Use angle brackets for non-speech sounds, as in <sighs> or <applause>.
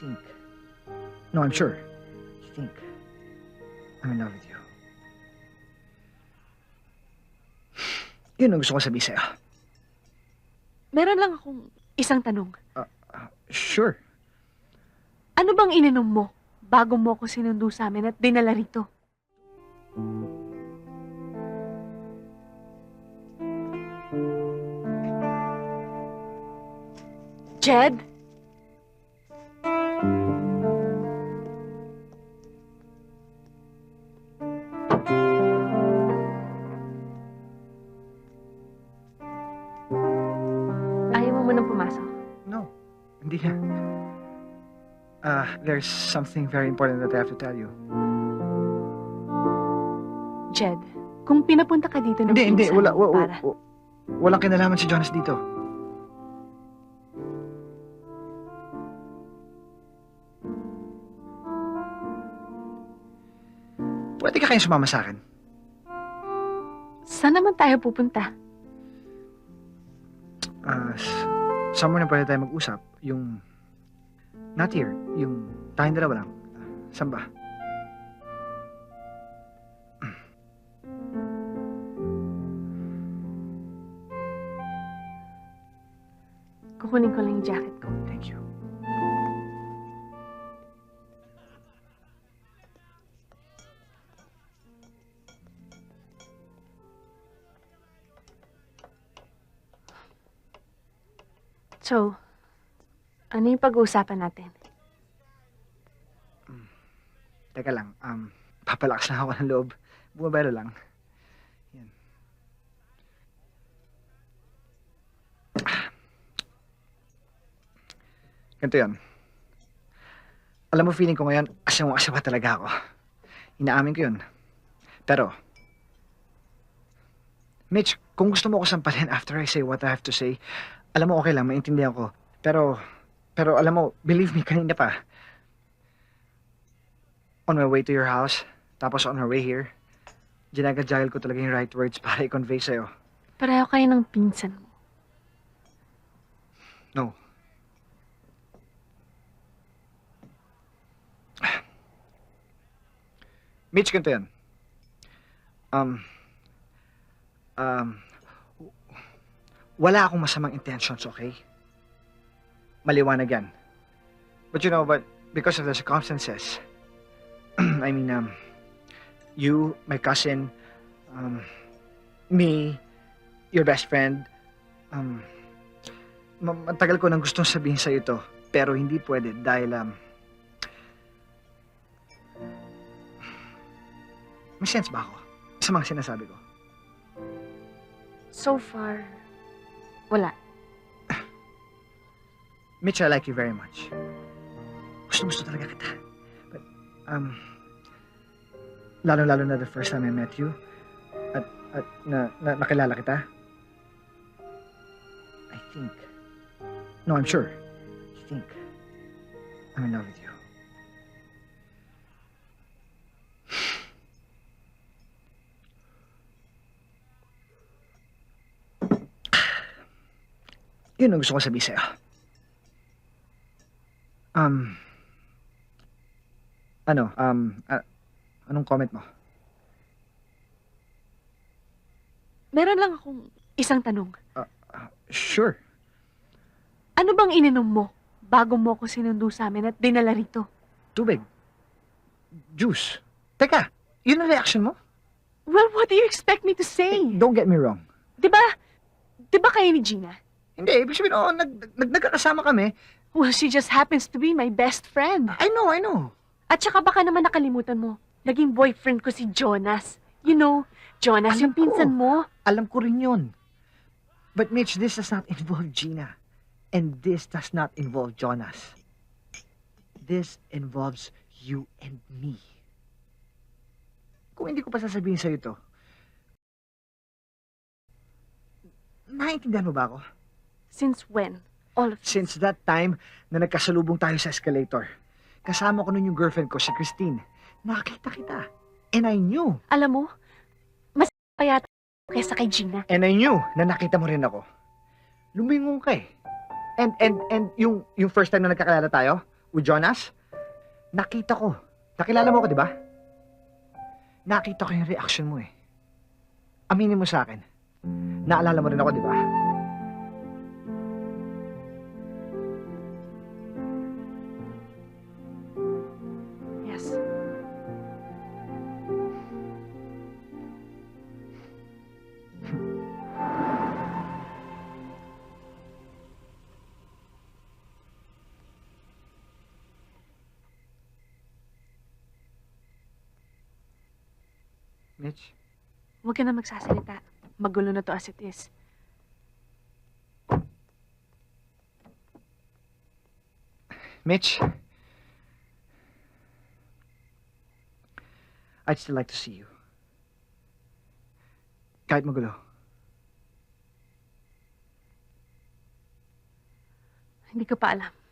think. No, I'm sure. I think. I'm in love with you. Yun ang gusto ko sabihin sa'yo. Meron lang akong isang tanong. Sure. Ano bang ininom mo bago mo ako sinundo sa amin at dinala rito? Jed? Hindi na. Ah, there's something very important that I have to tell you. Jed, kung pinapunta ka dito ng Hindi, hindi. pinsan Wala, mo wa, wa, para... wa- walang kinalaman si Jonas dito. Pwede ka kayong sumama sa akin. Saan naman tayo pupunta? Ah, s- somewhere na pwede tayo mag-usap. Yung, not here. Yung tayong dalawa lang. Saan ba? Kukunin ko lang yung jacket ko. Thank you. So, ano yung pag-uusapan natin? Teka lang, um, papalakas na ako ng loob. Bumabelo lang. Yan. Ganito yan. Alam mo, feeling ko ngayon, asawang asawa talaga ako. Inaamin ko yun. Pero, Mitch, kung gusto mo ako sampalin after I say what I have to say, alam mo, okay lang, maintindihan ko. Pero, pero alam mo, believe me, <laughs> kanina pa, on my way to your house, tapos on our way here, ginagajagel ko talaga yung right words para i-convey sa'yo. Pareho kayo ng pinsan mo. No. <sighs> Mitch, ganito yan. Um, um, wala akong masamang intentions, okay? Maliwanag yan. But you know, but because of the circumstances, <clears throat> I mean, um, you, my cousin, um, me, your best friend, um, ma- matagal ko nang gustong sabihin sa ito, pero hindi pwede dahil, um, may sense ba ako sa mga sinasabi ko? So far, wala. Mitch, I like you very much. Gusto gusto talaga kita. But, um, lalo-lalo na the first time I met you, at, at na, na, nakilala kita, I think, no, I'm sure, I think, I'm in love with you. <sighs> Yun ang gusto ko sabihin sa'yo. Um, ano, um, a- anong comment mo? Meron lang akong isang tanong. Sure. Ano bang ininom mo bago mo ako sinundo sa amin at dinala rito? Tubig. Juice. Teka, yun ang reaction mo? Well, what do you expect me to say? Don't get me wrong. Di ba? Di ba kayo ni Gina? Hindi, ibig sabihin, oo, nag, nag, nagkakasama kami. Well, she just happens to be my best friend. I know, I know. At saka baka naman nakalimutan mo, naging boyfriend ko si Jonas. You know, Jonas Alam yung pinsan ko. mo. Alam ko rin yun. But Mitch, this does not involve Gina. And this does not involve Jonas. This involves you and me. Kung hindi ko pa sasabihin sa'yo ito, naiintindihan mo ba ako? Since when? All of Since that time na nagkasalubong tayo sa escalator, kasama ko nun yung girlfriend ko, si Christine. Nakita kita. And I knew. Alam mo, mas kaya kaysa kay Gina. And I knew na nakita mo rin ako. Lumingon ka eh. And, and, and yung, yung first time na nagkakilala tayo, With Jonas? Nakita ko. Nakilala mo ko, di ba? Nakita ko yung reaction mo eh. Aminin mo sa akin. Naalala mo rin ako, di ba? Mitch? Huwag ka na magsasalita. Magulo na to as it is. Mitch? I'd still like to see you. Kahit magulo. Hindi ko pa alam.